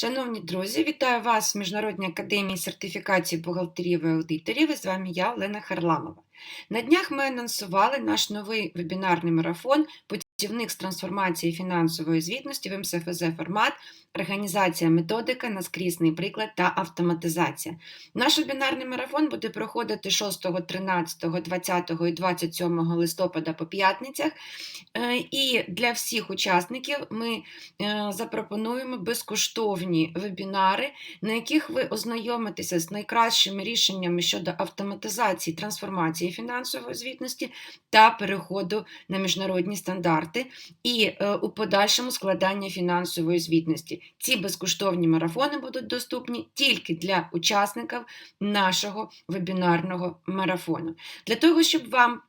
Шановні друзі, вітаю вас в Міжнародній академії сертифікації бухгалтерів і аудиторів. І з вами я, Олена Харламова. На днях ми анонсували наш новий вебінарний марафон Путівник з трансформації фінансової звітності в МСФЗ формат, організація методика, наскрізний приклад та автоматизація. Наш вебінарний марафон буде проходити 6, 13, 20 і 27 листопада по п'ятницях. І для всіх учасників ми е, запропонуємо безкоштовні вебінари, на яких ви ознайомитеся з найкращими рішеннями щодо автоматизації трансформації фінансової звітності та переходу на міжнародні стандарти і е, у подальшому складання фінансової звітності. Ці безкоштовні марафони будуть доступні тільки для учасників нашого вебінарного марафону. Для того, щоб вам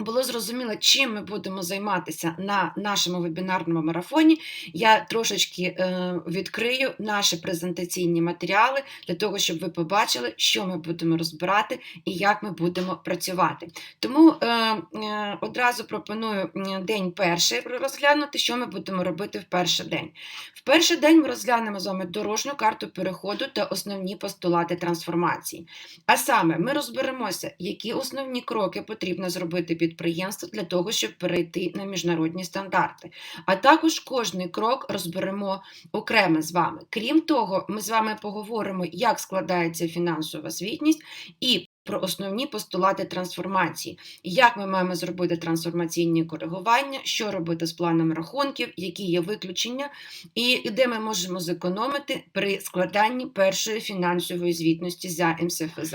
було зрозуміло, чим ми будемо займатися на нашому вебінарному марафоні. Я трошечки е, відкрию наші презентаційні матеріали для того, щоб ви побачили, що ми будемо розбирати і як ми будемо працювати. Тому е, е, одразу пропоную день перший розглянути, що ми будемо робити в перший день. В перший день ми розглянемо з вами дорожню карту переходу та основні постулати трансформації. А саме ми розберемося, які основні кроки потрібно зробити підприємству для того, щоб перейти на міжнародні стандарти. А також кожний крок розберемо окремо з вами. Крім того, ми з вами поговоримо, як складається фінансова звітність і про основні постулати трансформації, як ми маємо зробити трансформаційні коригування, що робити з планом рахунків, які є виключення, і де ми можемо зекономити при складанні першої фінансової звітності за МСФЗ.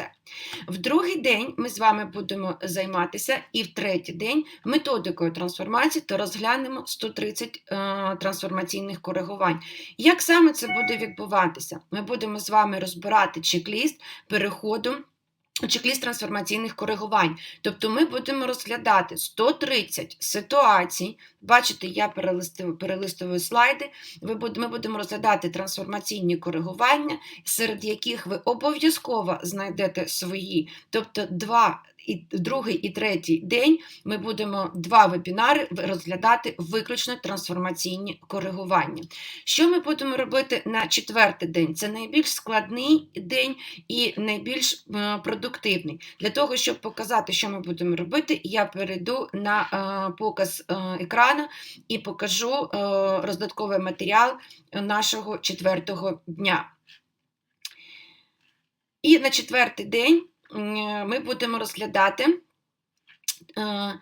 В другий день ми з вами будемо займатися і в третій день методикою трансформації та розглянемо 130 е, трансформаційних коригувань. Як саме це буде відбуватися? Ми будемо з вами розбирати чек-ліст переходу. Чек-ліст трансформаційних коригувань. Тобто ми будемо розглядати 130 ситуацій. Бачите, я перелистую, слайди. Ми будемо розглядати трансформаційні коригування, серед яких ви обов'язково знайдете свої. Тобто, два і другий і третій день ми будемо два вебінари розглядати виключно трансформаційні коригування. Що ми будемо робити на четвертий день? Це найбільш складний день і найбільш е, продуктивний. Для того, щоб показати, що ми будемо робити, я перейду на е, показ е, екрану і покажу роздатковий матеріал нашого четвертого дня. І на четвертий день ми будемо розглядати е,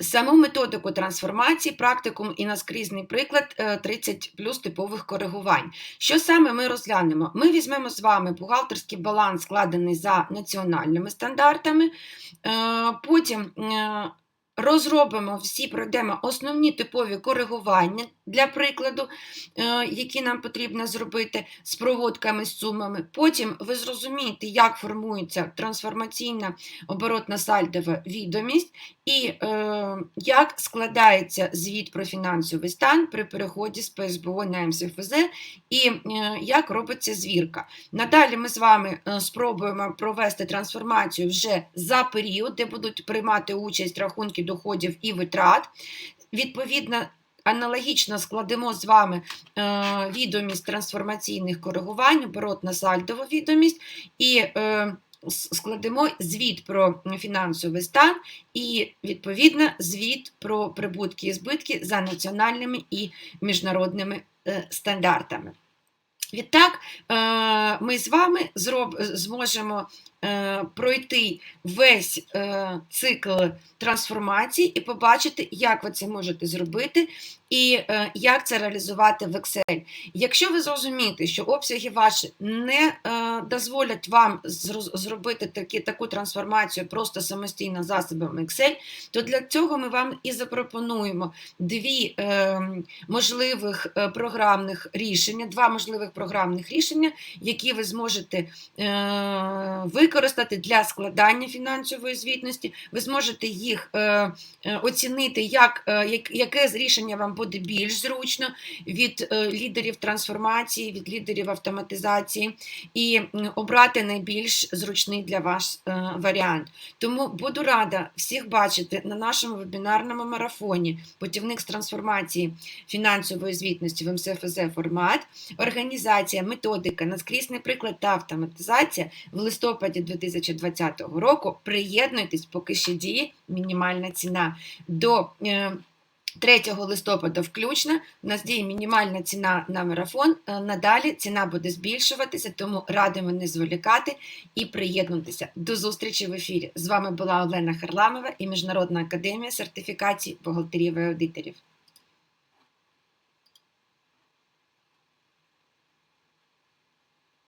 саму методику трансформації, практикум і наскрізний приклад е, 30 плюс типових коригувань. Що саме ми розглянемо? Ми візьмемо з вами бухгалтерський баланс, складений за національними стандартами, е, потім е, розробимо всі, пройдемо основні типові коригування для прикладу, е, які нам потрібно зробити з проводками, з сумами. Потім ви зрозумієте, як формується трансформаційна оборотна сальдова відомість і е, як складається звіт про фінансовий стан при переході з ПСБО на МСФЗ і е, як робиться звірка. Надалі ми з вами спробуємо провести трансформацію вже за період, де будуть приймати участь рахунки доходів і витрат. Відповідно, аналогічно складемо з вами е, відомість трансформаційних коригувань, оборотна сальдову відомість і е, складемо звіт про фінансовий стан і, відповідно, звіт про прибутки і збитки за національними і міжнародними е, стандартами. Відтак, ми з вами зможемо пройти весь е, цикл трансформації і побачити, як ви це можете зробити і е, як це реалізувати в Excel. Якщо ви зрозумієте, що обсяги ваші не е, дозволять вам зробити такі, таку трансформацію просто самостійно засобами Excel, то для цього ми вам і запропонуємо дві е, можливих е, програмних рішення, два можливих програмних рішення, які ви зможете е, викликати використати для складання фінансової звітності. Ви зможете їх е, е, оцінити, як, е, яке з рішення вам буде більш зручно від е, лідерів трансформації, від лідерів автоматизації, і обрати найбільш зручний для вас е, варіант. Тому буду рада всіх бачити на нашому вебінарному марафоні Путівник з трансформації фінансової звітності в МСФЗ формат, організація, методика, наскрізний приклад та автоматизація в листопаді 2020 року. Приєднуйтесь, поки ще діє мінімальна ціна. До е, 3 листопада включно у нас діє мінімальна ціна на марафон. Е, Надалі ціна буде збільшуватися, тому радимо не зволікати і приєднутися. До зустрічі в ефірі. З вами була Олена Харламова і Міжнародна академія сертифікацій бухгалтерів і аудиторів.